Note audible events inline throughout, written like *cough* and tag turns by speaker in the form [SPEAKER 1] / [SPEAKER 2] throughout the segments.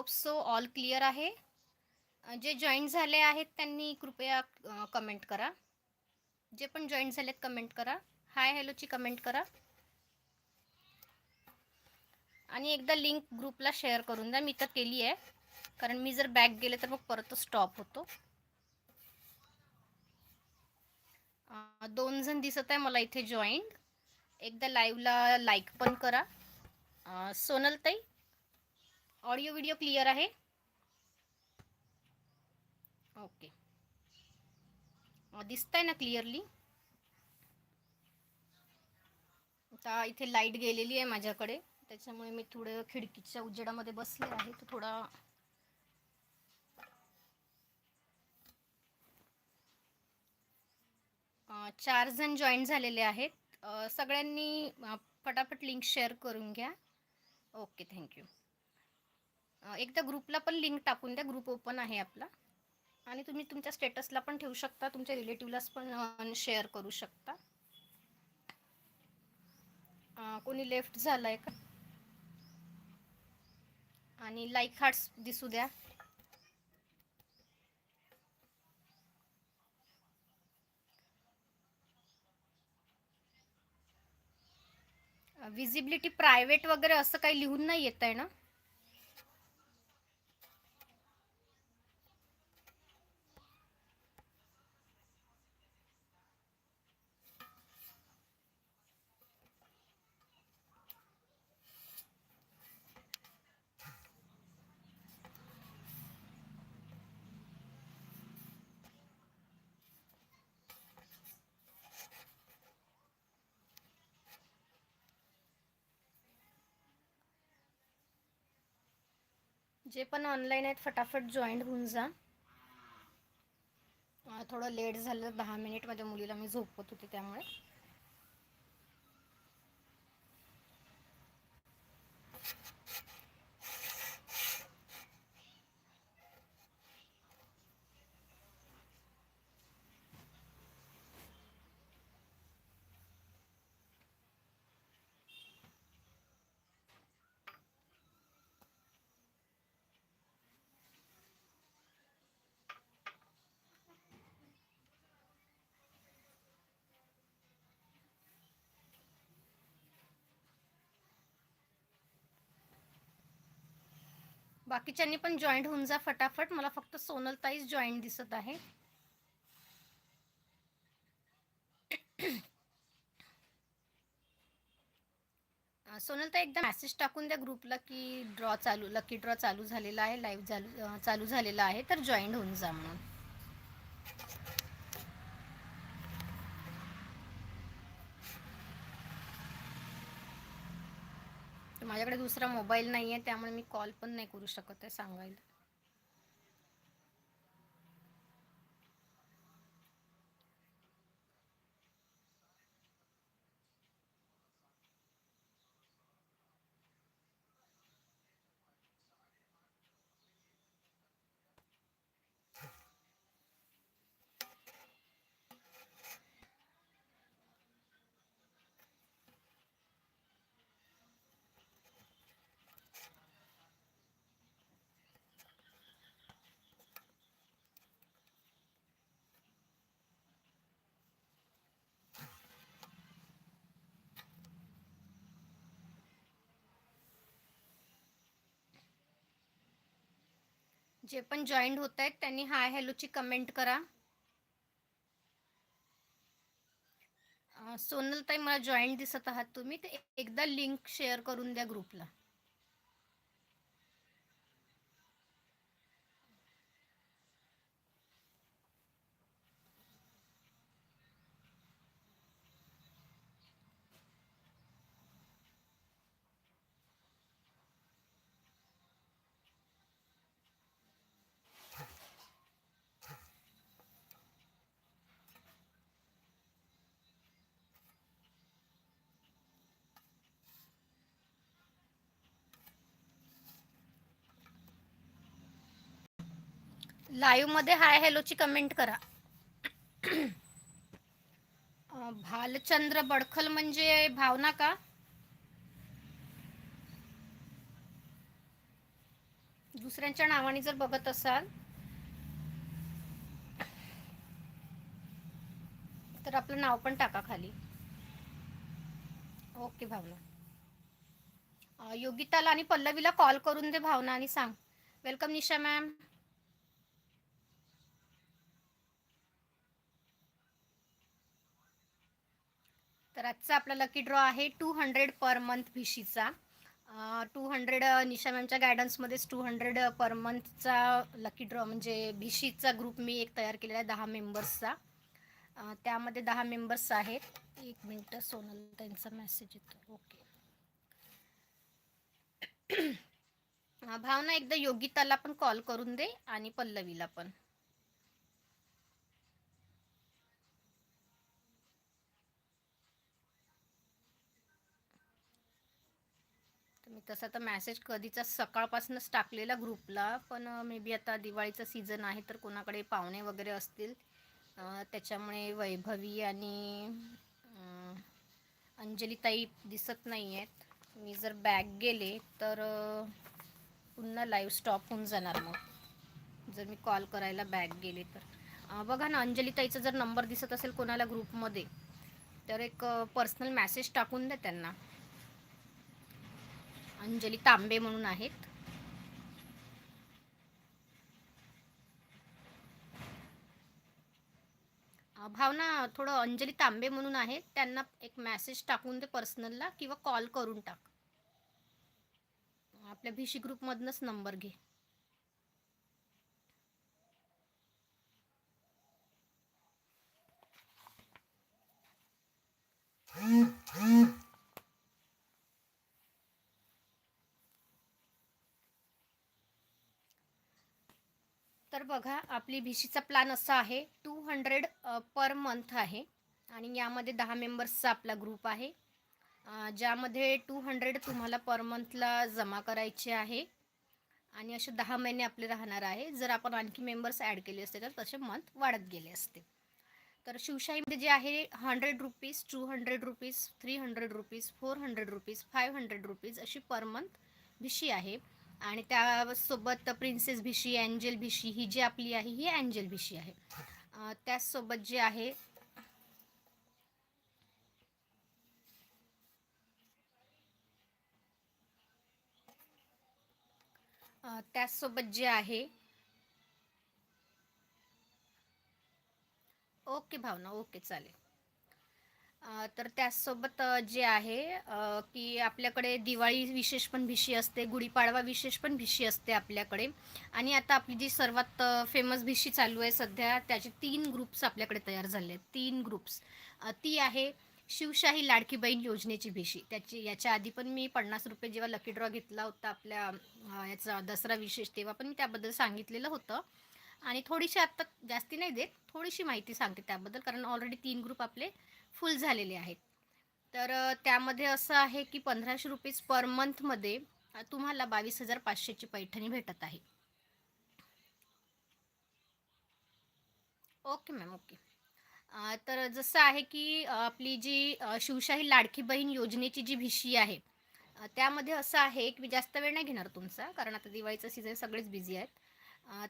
[SPEAKER 1] Hope so all clear आहे. जे join झाले आहेत त्यांनी कृपया कमेंट करा. जे पण जॉईन झालेत कमेंट करा. हाय हॅलोची कमेंट करा. आणि एकदा लिंक ग्रुपला शेअर करून द्या. मी तर केली आहे. कारण मी जर बॅक गेले तर मग परत स्टॉप होतो. दोन जण दिसत आहे मला इथे जॉईन एकदा लाईव्हला लाईक पण करा. सोनल सोनलताई. ऑडिओ व्हिडिओ क्लिअर आहे? ओके. दिसतंय ना क्लिअरली? आता इथे लाइट गेलेली आहे माझ्याकडे. त्याच्यामुळे मी थोडं खिडकीच्या उजेडामध्ये बसले आहे. तर थोडा चार जण जॉईन झालेले आहेत. सगळ्यांनी फटाफट लिंक शेअर करून घ्या. ओके थँक्यू एकदा ग्रुपला पण लिंक टाकून द्या. ग्रुप ओपन आहे आपला. आणि तुम्ही तुमच्या स्टेटसला पण ठेवू शकता. तुमच्या रिलेटिव्हलाच पण शेअर करू शकता. कोणी लेफ्ट झालं आहे का? आणि लाईक हार्ट्स दिसू द्या. विजिबिलिटी प्रायव्हेट वगैरे असं काही लिहून नाही येत आहे ना? जे पण ऑनलाईन आहेत फटाफट जॉईंट होऊन जा. थोडं लेट झालं दहा मिनिटमध्ये मुलीला मी झोपवत होते त्यामुळे. बाकीच्यांनी पण जॉईंट होऊन जा फटाफट. मला फक्त सोनल ताईच जॉईंट दिसत आहे. अं, सोनल ताई एकदा मॅसेज टाकून द्या ग्रुपला की ड्रॉ चालू लकी ड्रॉ चालू झालेला आहे लाईव्ह चालू चालू झालेला आहे तर जॉईंट होऊन जा म्हणून तर माझ्याकडे दुसरा मोबाईल नाही आहे त्यामुळे मी कॉल पण नाही करू शकत आहे सांगायला. जे पण जॉईंट होत आहेत त्यांनी हाय हॅलोची कमेंट करा. सोनल ताई मला जॉईंट दिसत आहात तुम्ही तर एकदा लिंक शेअर करून द्या ग्रुपला लाईव्हमध्ये हाय हॅलोची कमेंट करा. भालचंद्र बडखल म्हणजे भावना का? दुसऱ्यांच्या नावाने जर बघत असाल तर आपलं नाव पण टाका खाली. ओके भावना. योगिताला आणि पल्लवीला कॉल करून दे भावना आणि सांग. वेलकम निशा मॅम तर आजचा आपला लकी ड्रॉ आहे टू हंड्रेड पर मंथ भिशीचा टू हंड्रेड निशा मॅमच्या गायडन्समध्येच टू हंड्रेड पर मंथचा लकी ड्रॉ म्हणजे भिशीचा ग्रुप मी एक तयार केलेला आहे दहा मेंबर्सचा त्यामध्ये दहा मेंबर्स आहेत. एक मिनटं सोनल त्यांचा मेसेज येतो. ओके *clears throat* भावना एकदा योगिताला पण कॉल करून दे आणि पल्लवीला पण. तसा तर मॅसेज कधीचा? सकाळपासूनच टाकलेला ग्रुपला पण मे बी आता दिवाळीचा सीझन आहे तर कोणाकडे पाहुणे वगैरे असतील. त्याच्यामुळे वैभवी आणि अंजलीताई दिसत नाही आहेत मी जर बॅग गेले तर पुन्हा लाईव्ह स्टॉप होऊन जाणार मग. जर मी कॉल करायला बॅग गेले तर. बघा ना अंजलीताईचा जर नंबर दिसत असेल कोणाला ग्रुपमध्ये तर एक पर्सनल मॅसेज टाकून द्या त्यांना. अंजली तांबे म्हणून आहेत. भावना थोडं अंजली तांबे म्हणून आहेत. त्यांना एक मेसेज टाकून दे पर्सनलला किंवा कॉल करून टाक. आपल्या भिशी ग्रुपमधनंच नंबर घे. तर बघा आपली भिशीचा प्लॅन असा आहे. टू हंड्रेड पर मंथ आहे. आणि यामध्ये दहा मेंबर्सचा आपला ग्रुप आहे. ज्यामध्ये टू हंड्रेड तुम्हाला पर मंथला जमा करायचे आहे. आणि असे दहा महिने आपले राहणार आहे. जर आपण आणखी मेंबर्स ॲड केले असते तर तसे मंथ वाढत गेले असते. तर शिवशाहीमध्ये जे आहे hundred rupees two hundred rupees three hundred rupees four hundred rupees five hundred rupees अशी पर मंथ भिशी आहे. आणि त्यासोबत प्रिन्सेस भिशी अँजेल भिशी ही जी आपली आहे ही अँजेल भिशी आहे. त्याचसोबत जे आहे त्याचसोबत जे आहे ओके भावना ओके चालेल. तर त्याचसोबत जे आहे की आपल्याकडे दिवाळी विशेष पण भिशी असते गुढीपाडवा विशेष पण भिशी असते आपल्याकडे. आणि आता आपली जी सर्वात फेमस भिशी चालू आहे सध्या त्याचे तीन ग्रुप्स आपल्याकडे तयार झाले आहेत. तीन ग्रुप्स ती आहे शिवशाही लाडकी बहीण योजनेची भिशी. त्याची याच्या आधी पण मी पन्नास रुपये जेव्हा लकी ड्रॉ घेतला होता आपल्या याचा दसरा विशेष तेव्हा पण मी त्याबद्दल सांगितलेलं होतं. आणि थोडीशी आत्ता जास्ती नाही देत थोडीशी माहिती सांगते त्याबद्दल कारण ऑलरेडी तीन ग्रुप आपले फुल झालेले आहेत. तर त्यामध्ये असं आहे की पंधराशे रुपीज पर मंथमध्ये तुम्हाला बावीस हजार पाचशेची पैठणी भेटत आहे. Okay ma'am okay. तर जसं आहे की आपली जी शिवशाही लाडकी बहीण योजनेची जी भिशी आहे त्यामध्ये असं आहे की मी जास्त वेळ नाही घेणार तुमचा कारण आता दिवाळीचा सीझन सगळेच बिझी आहेत.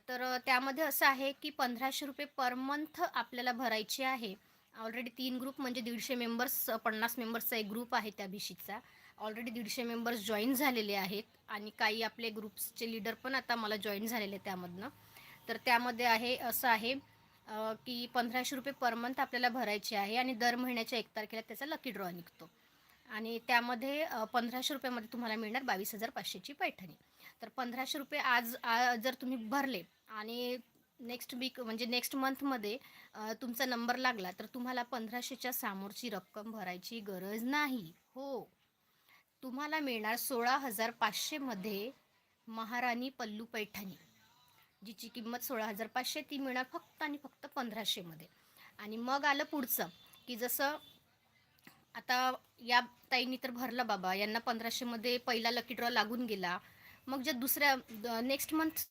[SPEAKER 1] तर त्यामध्ये असं आहे की पंधराशे रुपये पर मंथ आपल्याला भरायचे आहे. ऑलरेडी तीन ग्रुप म्हणजे दीडशे मेंबर्स पन्नास मेंबर्सचा एक ग्रुप आहे त्या भिशीचा ऑलरेडी दीडशे मेंबर्स जॉईन झालेले आहेत आणि काही आपले ग्रुप्सचे लीडर पण आता मला जॉईन झालेले आहेत त्यामधनं. तर त्यामध्ये आहे असं आहे की पंधराशे रुपये पर मंथ आपल्याला भरायचे आहे आणि दर महिन्याच्या एक तारखेला त्याचा लकी ड्रॉ निघतो. आणि त्यामध्ये पंधराशे रुपयामध्ये तुम्हाला मिळणार बावीस हजार पाचशेची पैठणी. तर पंधराशे रुपये आज आ, जर तुम्ही भरले आणि नेक्स्ट वीक म्हणजे नेक्स्ट मंथमध्ये तुमचा नंबर लागला तर तुम्हाला पंधराशेच्या समोरची रक्कम भरायची गरज नाही. हो. तुम्हाला मिळणार सोळा हजार पाचशेमध्ये महाराणी पल्लू पैठणी जिची किंमत सोळा हजार पाचशे ती मिळणार फक्त आणि फक्त पंधराशेमध्ये आणि मग आलं पुढचं की जसं आता या ताईंनी तर भरलं बाबा यांना पंधराशेमध्ये पहिला लकी ड्रॉ लागून गेला. मग ज्या दुसऱ्या नेक्स्ट मंथ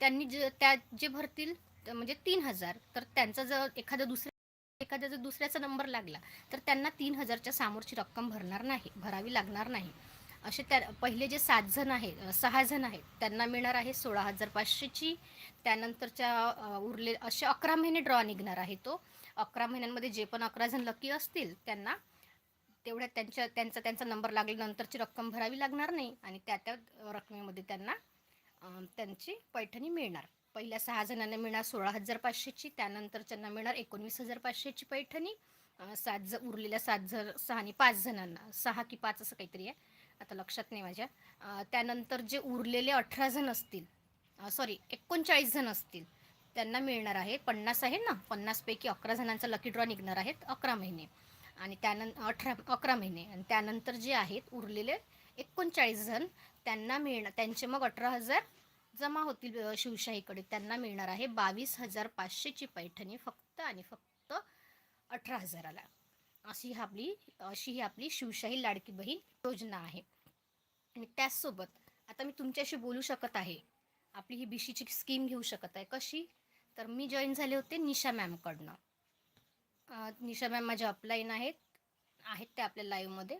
[SPEAKER 1] त्यांनी जे त्या जे भरतील म्हणजे तीन हजार. तर त्यांचा जर एखादा दुसऱ्या एखाद्या जर दुसऱ्याचा नंबर लागला तर त्यांना तीन हजारच्या समोरची रक्कम भरणार नाही भरावी लागणार नाही. असे त्या पहिले जे सात जण आहेत सहा जण आहेत त्यांना मिळणार आहे सोळा हजार पाचशेची. त्यानंतरच्या उरले असे अकरा महिने ड्रॉ निघणार आहे तो. अकरा महिन्यांमध्ये जे पण अकरा जण लकी असतील त्यांना तेवढ्या त्यांच्या त्यांचा त्यांचा नंबर लागल्यानंतरची रक्कम भरावी लागणार नाही आणि त्या त्या रकमेमध्ये त्यांना त्यांची पैठणी मिळणार. पहिल्या सहा जणांना मिळणार सोळा हजार पाचशेची त्यानंतरच्यांना मिळणार एकोणवीस हजार पाचशेची पैठणी. सात ज उरलेल्या सात जर सहा आणि पाच जणांना. सहा की पाच असं काहीतरी आहे. आता लक्षात नाही माझ्या. त्यानंतर जे उरलेले अठरा जण असतील सॉरी एकोणचाळीस जण असतील त्यांना मिळणार आहे पन्नास आहे ना? पन्नासपैकी अकरा जणांचा लकी ड्रॉ निघणार आहेत अकरा महिने. आणि त्यानंतर अठरा अकरा महिने. आणि त्यानंतर जे आहेत उरलेले एकोणचाळीस जण त्यांना मिळणार त्यांचे मग अठरा हजार जमा होतील शिवशाहीकडे. त्यांना मिळणार आहे बावीस हजार पाचशेची पैठणी फक्त आणि फक्त अठरा हजाराला. अशी ही आपली अशी ही आपली शिवशाही लाडकी बहीण योजना आहे. आणि त्याचसोबत आता मी तुमच्याशी बोलू शकत आहे. आपली ही बीशीची स्कीम घेऊ शकत आहे. कशी? तर मी जॉईन झाले होते निशा मॅमकडनं. निशा मॅम माझ्या अपलाईन आहेत आहेत त्या आपल्या लाईव्हमध्ये.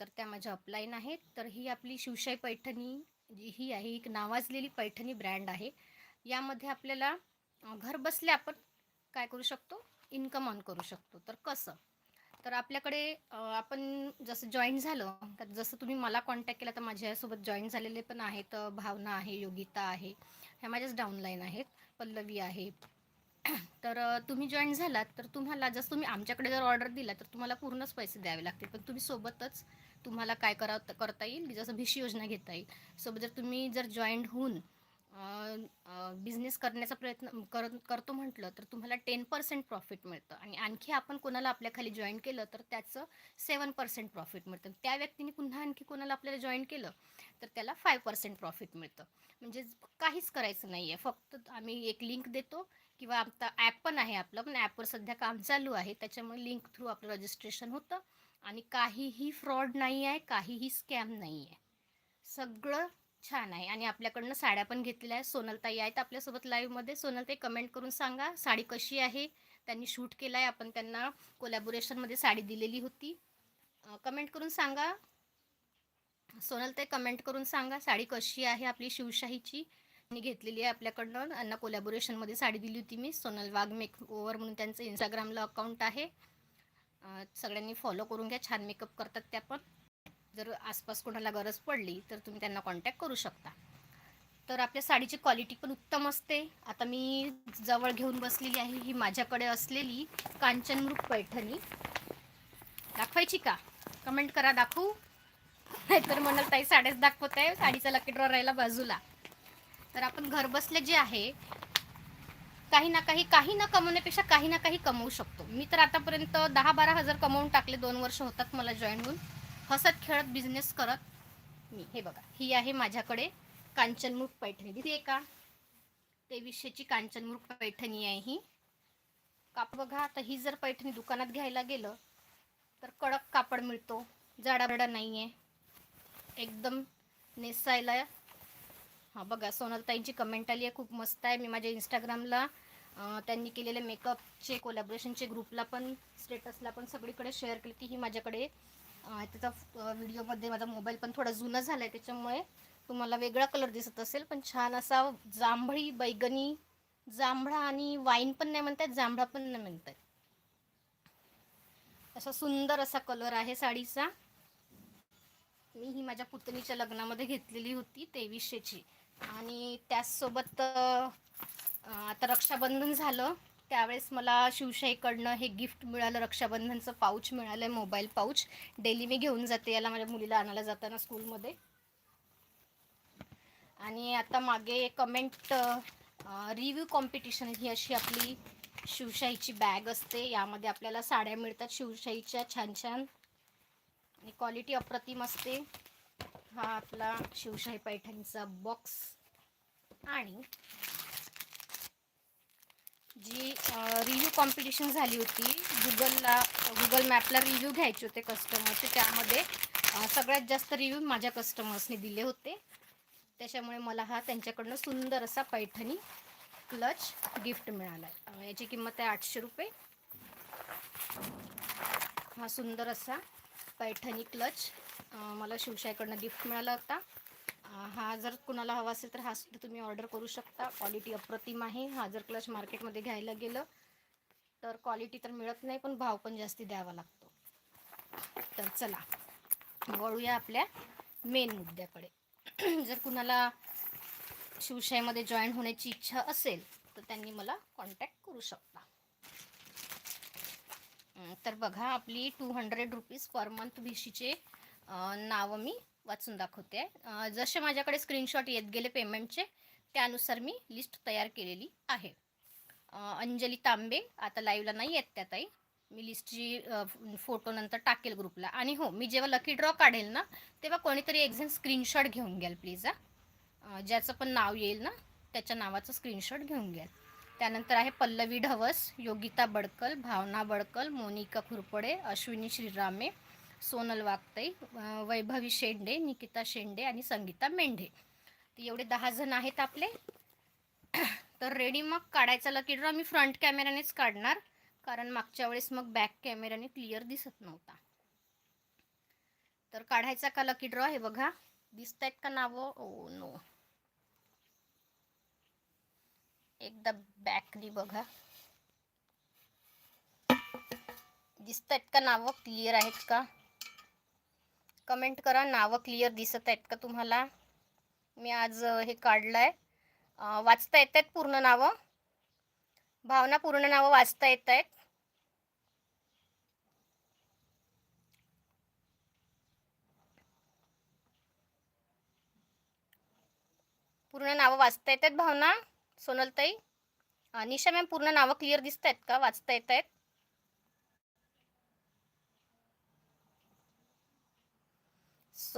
[SPEAKER 1] तर त्या माझ्या अपलाईन आहेत. तर ही आपली शिवशाही पैठणी जी ही आहे एक नावाजलेली पैठणी ब्रँड आहे. यामध्ये आपल्याला घर बसल्या आपण काय करू शकतो? इन्कम ऑन करू शकतो. तर कसं? तर आपल्याकडे आपण जसं जॉईन झालं तर जसं तुम्ही मला कॉन्टॅक्ट केला तर माझ्यासोबत जॉईन झालेले पण आहेत. भावना आहे योगिता आहे. ह्या माझ्याच डाऊनलाईन आहेत. पल्लवी आहे *coughs* तर तुम्ही जॉईन झालात तर तुम्हाला जसं तुम्ही आमच्याकडे जर ऑर्डर दिला तर तुम्हाला पूर्णच पैसे द्यावे लागतील. पण तुम्ही सोबतच तुम्हाला काय करा करता येईल? जसं भिशी योजना घेता येईल. सोबत जर तुम्ही जर जॉईंट होऊन बिझनेस करण्याचा प्रयत्न कर करतो म्हटलं तर तुम्हाला टेन पर्सेंट प्रॉफिट मिळतं. आणि आणखी आपण कोणाला आपल्याखाली जॉईन केलं तर त्याचं सेवन पर्सेंट प्रॉफिट मिळतं. त्या व्यक्तीने पुन्हा आणखी कोणाला आपल्याला जॉईन केलं तर त्याला फाय पर्सेंट प्रॉफिट मिळतं. म्हणजे काहीच करायचं नाही आहे फक्त आम्ही एक लिंक देतो किंवा आता ॲप पण आहे आपलं पण ॲपवर सध्या काम चालू आहे. त्याच्यामुळे लिंक थ्रू आपलं रजिस्ट्रेशन होतं आणि काहीही फ्रॉड नाही आहे काहीही स्कॅम नाही आहे. सगळं छान आहे. आणि आपल्याकडनं साड्या पण घेतलेल्या आहेत. सोनलताई आहेत आपल्यासोबत लाईव्हमध्ये सोनलताई कमेंट करून सांगा साडी कशी आहे? त्यांनी शूट केलं आहे आपण त्यांना कोलॅबोरेशनमध्ये साडी दिलेली होती. कमेंट करून सांगा. सोनलताई कमेंट करून सांगा साडी कशी आहे आपली शिवशाहीची? मी घेतलेली आहे आपल्याकडनं. त्यांना कोलॅबोरेशनमध्ये साडी दिली होती मी सोनल वाघ मेक ओव्हर म्हणून त्यांचं इंस्टाग्रामला अकाउंट आहे. सगळ्यांनी फॉलो करून घ्या छान मेकअप करतात त्या पण. जर आसपास कोणाला गरज पडली तर तुम्ही त्यांना कॉन्टॅक्ट करू शकता. तर आपल्या साडीची क्वालिटी पण उत्तम असते. आता मी जवळ घेऊन बसलेली आहे ही माझ्याकडे असलेली कांचनमृग पैठणी. दाखवायची का? कमेंट करा दाखवू? नाहीतर म्हणाल ताई साड्याच दाखवत आहे साडीचा लकी ड्रॉ राहिला बाजूला. तर आपण घरबसल्या जे आहे काही ना काही काही ना कमवण्यापेक्षा काही ना काही कमवू शकतो. मी तर आतापर्यंत दहा बारा हजार कमवून टाकले दोन वर्ष होतात मला जॉईन होऊन. हसत खेळत बिझनेस करत मी. हे बघा ही आहे माझ्याकडे कांचनमुख पैठणी. दिसते का? तेवीसशेची कांचनमुख पैठणी आहे ही. काप बघा आता ही जर पैठणी दुकानात घ्यायला गेलं तर कडक कापड मिळतो. जाडाबडा नाही आहे एकदम नेसायला हां बघा सोनलताईंची कमेंट आली आहे खूप मस्त आहे. मी माझ्या इंस्टाग्रामला त्यांनी केलेले मेकअपचे कोलॅबरेशनचे ग्रुपला पण स्टेटसला पण सगळीकडे शेअर केली. ती ही माझ्याकडे त्याचा व्हिडिओमध्ये माझा मोबाईल पण थोडा जुना झाला आहे त्याच्यामुळे तुम्हाला वेगळा कलर दिसत असेल पण छान असा जांभळी बैगनी जांभळा आणि वाईन पण नाही म्हणतात जांभळा पण नाही म्हणतात असा सुंदर असा कलर आहे साडीचा. मी ही माझ्या पुतणीच्या लग्नामध्ये घेतलेली होती तेवीसशेची. आणि त्याचसोबत आता रक्षाबंधन झालं. त्यावेळेस मला शिवशाहीकडनं हे गिफ्ट मिळालं रक्षाबंधनचं पाऊच मिळालं आहे मोबाईल पाऊच डेली मी घेऊन जाते याला माझ्या मुलीला आणायला जाताना स्कूलमध्ये. आणि आता मागे कमेंट रिव्ह्यू कॉम्पिटिशन ही अशी आपली शिवशाहीची बॅग असते. यामध्ये आपल्याला साड्या मिळतात. शिवशाहीच्या छान छान आणि क्वालिटी अप्रतिम असते. हा आपला शिवशाही पैठणीचा बॉक्स आणि जी रिव्ह्यू कॉम्पिटिशन झाली होती गुगलला गुगल मॅपला रिव्ह्यू घ्यायचे होते कस्टमरचे त्यामध्ये सगळ्यात जास्त रिव्ह्यू माझ्या कस्टमर्सने दिले होते. त्याच्यामुळे मला हा त्यांच्याकडनं सुंदर असा पैठणी क्लच गिफ्ट मिळाला. आहे याची किंमत आहे आठशे रुपये. हा सुंदर असा पैठणी क्लच मला शिवशाहीकडनं गिफ्ट मिळाला होता. हा जर कुणाला हवा असेल तर हा सुद्धा तुम्ही ऑर्डर करू शकता. क्वालिटी अप्रतिम आहे. हा जर क्लच मार्केटमध्ये घ्यायला गेलं तर क्वालिटी तर मिळत नाही पण भाव पण जास्ती द्यावा लागतो. तर चला वळूया आपल्या मेन मुद्द्याकडे. *clears throat* जर कुणाला शिवशाहीमध्ये जॉईन होण्याची इच्छा असेल तर त्यांनी मला कॉन्टॅक्ट करू शकता. तर बघा आपली two hundred rupees per month भिशीचे नावं मी वाचून दाखवते. आहे जसे माझ्याकडे स्क्रीनशॉट येत गेले पेमेंटचे त्यानुसार मी लिस्ट तयार केलेली आहे. अंजली तांबे आता लाईव्हला नाही येत त्या ताई. मी लिस्टची फोटो नंतर टाकेल ग्रुपला आणि हो मी जेव्हा लकी ड्रॉ काढेल ना तेव्हा कोणीतरी एक जण स्क्रीनशॉट घेऊन घ्याल प्लीज हा. ज्याचं पण नाव येईल ना त्याच्या नावाचं स्क्रीनशॉट घेऊन घ्याल. त्यानंतर आहे पल्लवी ढवस योगिता बडकल भावना बडकल मोनिका खुरपडे अश्विनी श्रीरामे सोनल वागतई वैभवी शेंडे निकिता शेंडे आणि संगीता मेंढे. तर एवढे दहा जण आहेत आपले. तर रेडी मग? काढायचा लकी ड्रॉ मी फ्रंट कॅमेऱ्यानेच काढणार. कारण मागच्या वेळेस मग बॅक कॅमेऱ्याने क्लिअर दिसत नव्हता. तर काढायचा का लकी ड्रॉ हे बघा. दिसत आहेत का नावं? ओ नो एकदा बॅकनी बघा. दिसत आहेत का नावं? क्लिअर आहेत का? कमेंट करा नावं क्लिअर दिसत आहेत का तुम्हाला? मी आज हे काढलं आहे वाचता येत आहेत पूर्ण नावं. भावना पूर्ण नावं वाचता येत आहेत. पूर्ण नावं वाचता येत आहेत भावना सोनलताई. निशा मॅम पूर्ण नावं क्लिअर दिसत आहेत का? वाचता येत आहेत.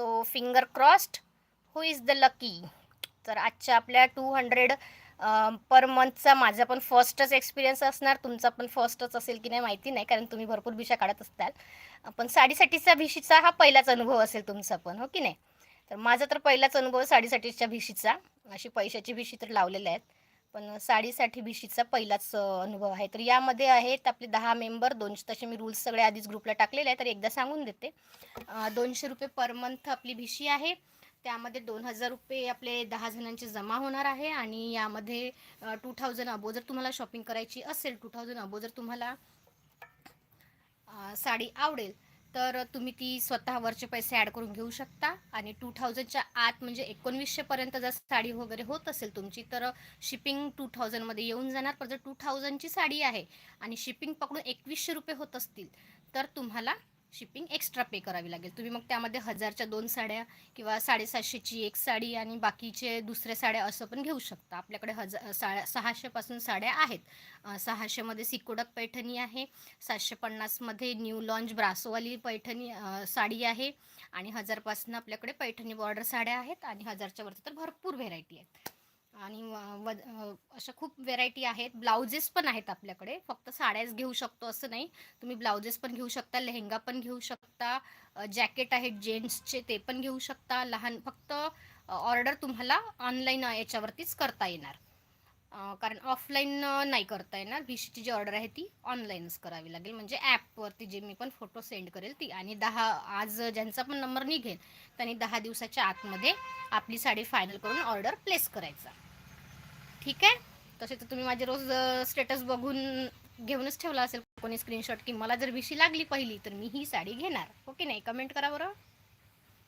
[SPEAKER 1] So finger crossed. Who is the lucky तर आजच्या आपल्या टू हंड्रेड पर मंथचा माझा पण फर्स्टच एक्सपिरियन्स असणार. तुमचा पण फर्स्टच असेल की नाही माहिती नाही कारण तुम्ही भरपूर भिशा काढत असताल. पण साडीसाठीचा भिशीचा हा पहिलाच अनुभव असेल तुमचा पण हो की नाही? तर माझा तर पहिलाच अनुभव साडीसाठीच्या भिशीचा. अशी पैशाची भिशी तर लावलेल्या आहेत. पण साडीसाठी भिशीचा पहिलाच अनुभव आहे. तर यामध्ये आहेत आपले दहा मेंबर दोनशे तसे मी रूल्स सगळे आधीच ग्रुपला टाकलेले आहे तर एकदा सांगून देते. दोनशे रुपये पर मंथ आपली भिशी आहे. त्यामध्ये दोन हजार रुपये आपले दहा जणांचे जमा होणार आहे आणि यामध्ये टू थाउजंड अबो जर तुम्हाला शॉपिंग करायची असेल टू थाउजंड अबो जर तुम्हाला साडी आवडेल तर तुम्ही ती स्वतःवरचे पैसे ॲड करून घेऊ शकता. आणि टू थाउजंडच्या आत म्हणजे एकोणवीसशेपर्यंत जर साडी वगैरे होत असेल तुमची तर शिपिंग टू थाउजंडमध्ये येऊन जाणार. पण जर टू थाउजंडची साडी आहे आणि शिपिंग पकडून एकवीसशे रुपये होत असतील तर तुम्हाला शिपिंग एक्स्ट्रा पे करावी लागेल. तुम्ही मग त्यामध्ये हजारच्या दोन साड्या किंवा साडेसातशेची एक साडी आणि बाकीचे दुसऱ्या साड्या असं पण घेऊ शकता. आपल्याकडे हजार सा सहाशेपासून साड्या आहेत. सहाशेमध्ये सिकोडक पैठणी आहे. सातशे पन्नासमध्ये न्यू लॉन्च ब्रासोवाली पैठणी साडी आहे. आणि हजारपासून आपल्याकडे पैठणी बॉर्डर साड्या आहेत. आणि हजारच्या वरती तर भरपूर व्हेरायटी आहेत. आणि व- अशा खूप व्हेरायटी आहेत. ब्लाउजेस पण आहेत आपल्याकडे. फक्त साड्याच घेऊ शकतो असं नाही. तुम्ही ब्लाउजेस पण घेऊ शकता लेहेंगा पण घेऊ शकता जॅकेट आहेत जेंट्सचे ते पण घेऊ शकता. लहान फक्त ऑर्डर तुम्हाला ऑनलाईन याच्यावरतीच करता येणार. कारण ऑफलाईन नाही करता येणार भिशीची जी ऑर्डर आहे ती ऑनलाईनच करावी लागेल. म्हणजे ॲपवरती जे मी पण फोटो सेंड करेल ती. आणि दहा आज ज्यांचा पण नंबर निघेल त्यांनी दहा दिवसाच्या आतमध्ये आपली साडी फायनल करून ऑर्डर प्लेस करायचा. ठीक आहे? तसे तर तुम्ही माझे रोज स्टेटस बघून घेऊनच ठेवला असेल. कोणी स्क्रीनशॉट की मला जर भिशी लागली पहिली तर मी ही साडी घेणार. ओके नाही? कमेंट करा बरं.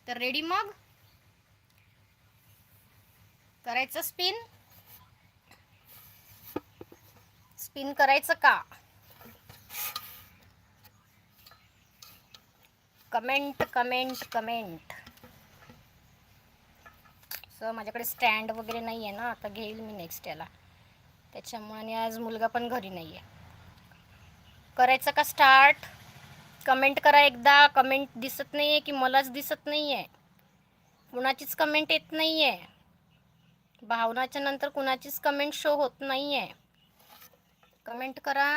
[SPEAKER 1] तर रेडी मग? करायचं स्पिन स्पिन करायचं का? Comment comment comment. सर माझ्याकडे स्टँड वगैरे नाही आहे ना आता घेईल मी नेक्स्ट याला. त्याच्यामुळे आज मुलगा पण घरी नाही आहे करायचं का स्टार्ट कमेंट करा एकदा. कमेंट दिसत नाही आहे की मलाच दिसत नाही आहे कुणाचीच कमेंट येत नाही आहे भावनाच्या नंतर कुणाचीच कमेंट शो होत नाही आहे कमेंट करा.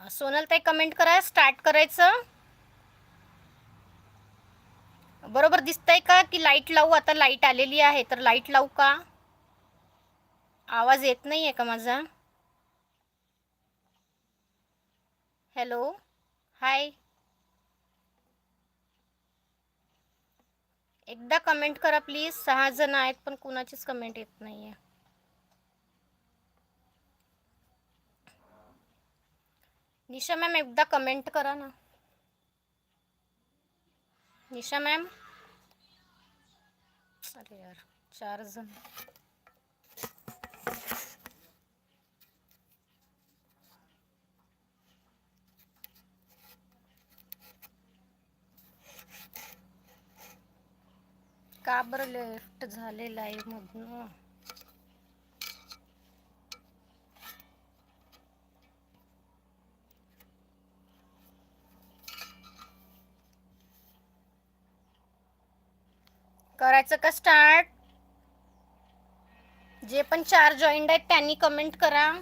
[SPEAKER 1] सोनल ताई कमेंट करा स्टार्ट करायचं. बरोबर दिसतंय का की लाइट लावू? आता लाइट आलेली आहे तर लाइट लावू का? आवाज येत नाही आहे का माझा? हॅलो हाय एकदा कमेंट करा प्लीज सहा जण आहेत पण कुणाचीच कमेंट येत नाही आहे निशा मॅम एकदा कमेंट करा ना. निशा मॅम अरे यार चार जण. का बरं लेफ्ट झाले लाईव्ह मधनं करायचं का स्टार्ट जे पण चार जॉईंट आहेत त्यांनी कमेंट करा.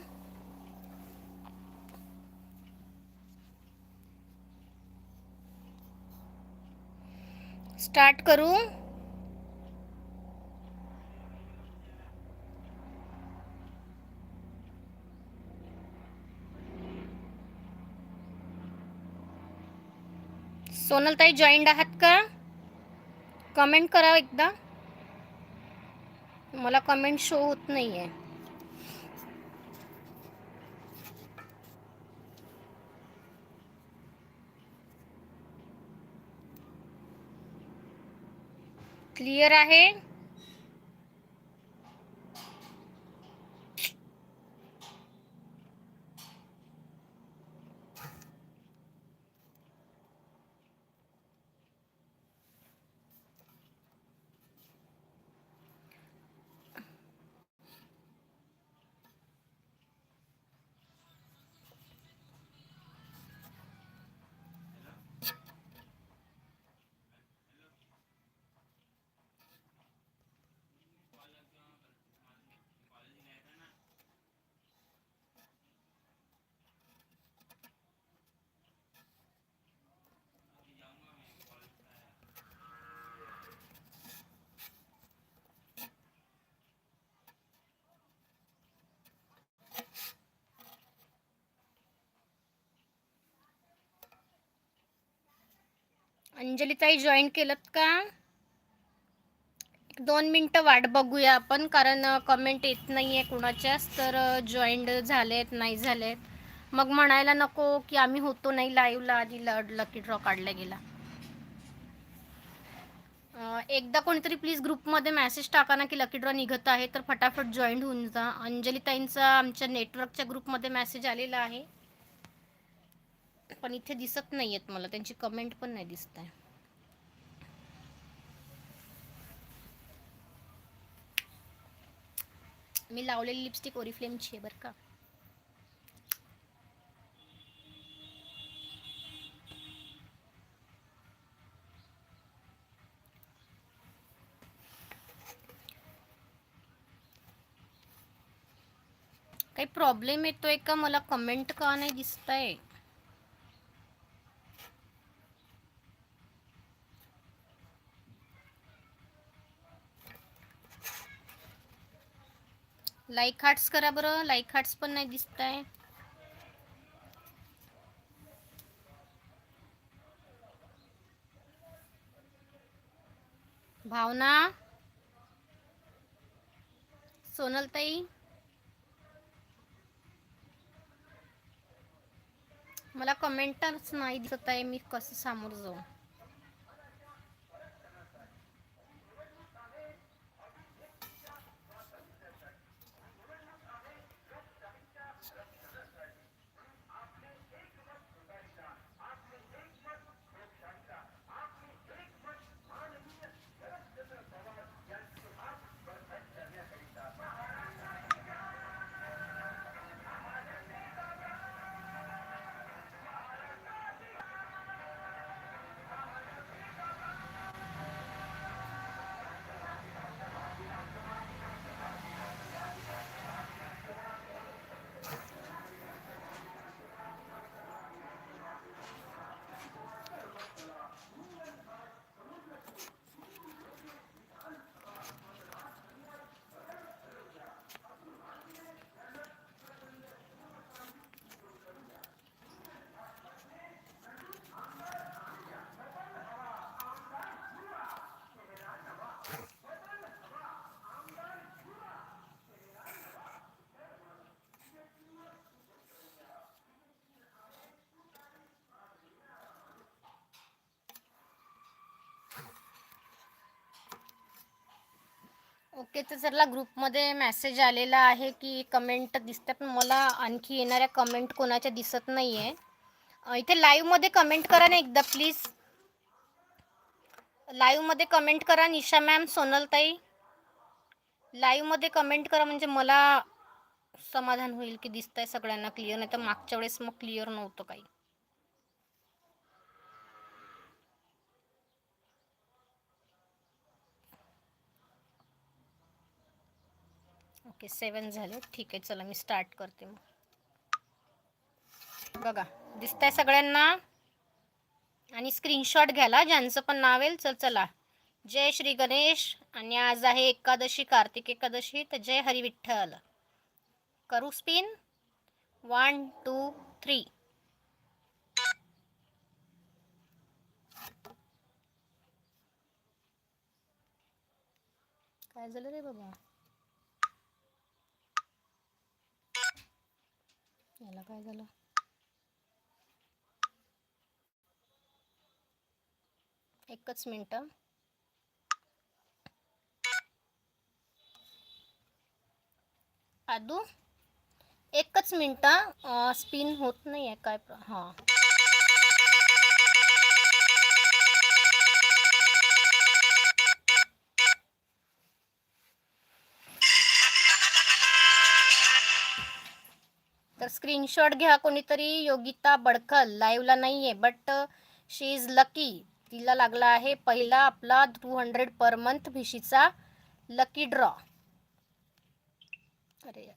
[SPEAKER 1] स्टार्ट करू. सोनलताई जॉईंट आहात का? कमेंट करा एकदा. मला कमेंट शो होत नाही आहे क्लिअर आहे? अंजलीताई जॉईन केलं का? एक दोन मिनटं वाट बघूया आपण कारण कमेंट येत नाही आहे कुणाच्याच तर जॉईंड झालेत नाही झालेत. मग म्हणायला नको की आम्ही होतो नाही लाईव्हला आधी लड लकी ड्रॉ काढला गेला. एकदा कोणीतरी प्लीज ग्रुपमध्ये मेसेज टाका ना की लकी ड्रॉ निघत आहे तर फटाफट जॉईंट होऊन जा. अंजलीताईंचा आमच्या नेटवर्कच्या ग्रुपमध्ये मेसेज आलेला आहे. पण इथे दिसत नाही आहेत कमेंट पण दिसत आहे. मी लावलेली लिपस्टिक ओरिफ्लेमची आहे बरं का. काही प्रॉब्लेम येतोय का? मला कमेंट का नाही दिसत आहे लाईक हार्ट्स करा बरं. लाईक हार्ट्स पण नाही दिसत आहे भावना. सोनलताई. मला कमेंटच नाही दिसत आहे. मी कसं सामोर जाऊ? ओके तर सरला ग्रुपमध्ये मेसेज आलेला आहे की कमेंट दिसतात. पण मला आणखी येणाऱ्या कमेंट कोणाच्या दिसत नाही आहे इथे लाईव्हमध्ये कमेंट करा ना एकदा प्लीज. लाईव्हमध्ये कमेंट करा निशा मॅम सोनलताई. लाईव्हमध्ये कमेंट करा म्हणजे मला समाधान होईल की दिसतंय सगळ्यांना क्लिअर नाही तर मागच्या वेळेस मग क्लिअर नव्हतं काही. ओके सेवन झाले. ठीक आहे चला मी स्टार्ट करते मग. बघा दिसतंय सगळ्यांना? आणि स्क्रीनशॉट घ्याला ज्यांचं पण नाव येईल चल चला. जय श्री गणेश आणि आज आहे एकादशी कार्तिक एकादशी तर जय हरी विठ्ठल. करू स्पिन वन टू थ्री काय झालं रे बाबा? याला काय झालं? एकच मिनटं. आदू एकच मिनटं. स्पिन होत नाही आहे काय हां. स्क्रीनशॉट घ्या कोणीतरी योगिता बडकल लाईव्हला नाही आहे बट शी इज लकी तिला लागला आहे पहिला आपला टू हंड्रेड पर मंथ भिशीचा लकी ड्रॉ अरे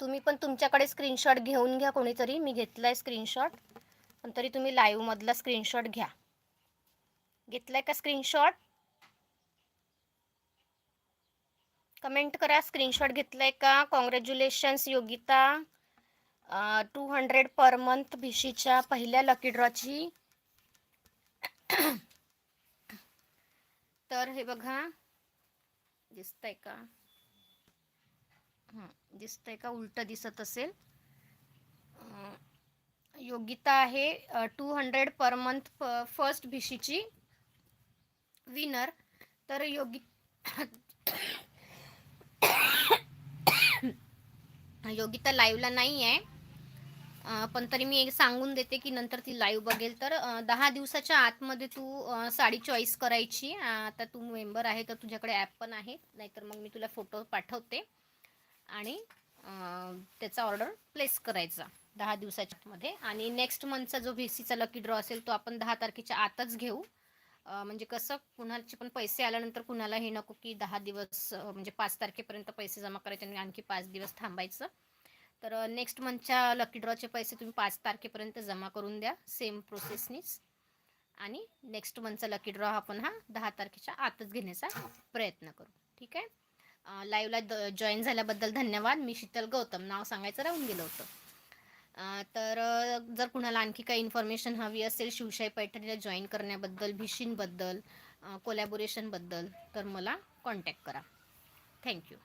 [SPEAKER 1] तुम्ही पण तुमच्याकडे स्क्रीनशॉट घेऊन घ्या कोणीतरी. मी घेतलाय स्क्रीनशॉट पण तरी तुम्ही लाईव्हमधला स्क्रीनशॉट घ्या. घेतलाय का स्क्रीनशॉट कमेंट करा स्क्रीनशॉट घेतलाय का? Congratulations Yogita. Two hundred per month भिशीच्या पहिल्या लकी ड्रॉची *coughs* तर हे बघा. दिसतंय का? दिसतंय का? उलट दिसत असेल. योगिता आहे two hundred per month first भिशीची winner तर योगी *coughs* योगिता लाईव्हला नाही आहे पण तरी मी एक सांगून देते की नंतर ती लाईव्ह बघेल. तर दहा दिवसाच्या आतमध्ये तू साडी चॉईस करायची. आता तू मेंबर आहे तर तुझ्याकडे ॲप पण आहे. नाहीतर मग मी तुला फोटो पाठवते. आणि त्याचा ऑर्डर प्लेस करायचा दहा दिवसाच्या आतमध्ये. आणि नेक्स्ट मंथचा जो व्ही सीचा लकी ड्रॉ असेल तो आपण दहा तारखेच्या आतच घेऊ. म्हणजे कसं कुणाचे पण पैसे आल्यानंतर कुणाला हे नको की दहा दिवस म्हणजे पाच तारखेपर्यंत पैसे जमा करायचे आणि आणखी पाच दिवस थांबायचं. तर नेक्स्ट मंथच्या लकी ड्रॉचे पैसे तुम्ही पाच तारखेपर्यंत जमा करून द्या सेम प्रोसेसनीच आणि नेक्स्ट मंथचा लकी ड्रॉ आपण हा दहा तारखेच्या आतच घेण्याचा प्रयत्न करू. ठीक आहे? लाईव्हला द जॉईन झाल्याबद्दल धन्यवाद. मी शीतल गौतम. नाव सांगायचं राहून गेलं होतं. तर जर कुणाला आणखी काही इन्फॉर्मेशन हवी असेल शिवशाही पैठणीला जॉईन करण्याबद्दल भिशींबद्दल कोलॅबोरेशनबद्दल तर मला कॉन्टॅक्ट करा. थँक्यू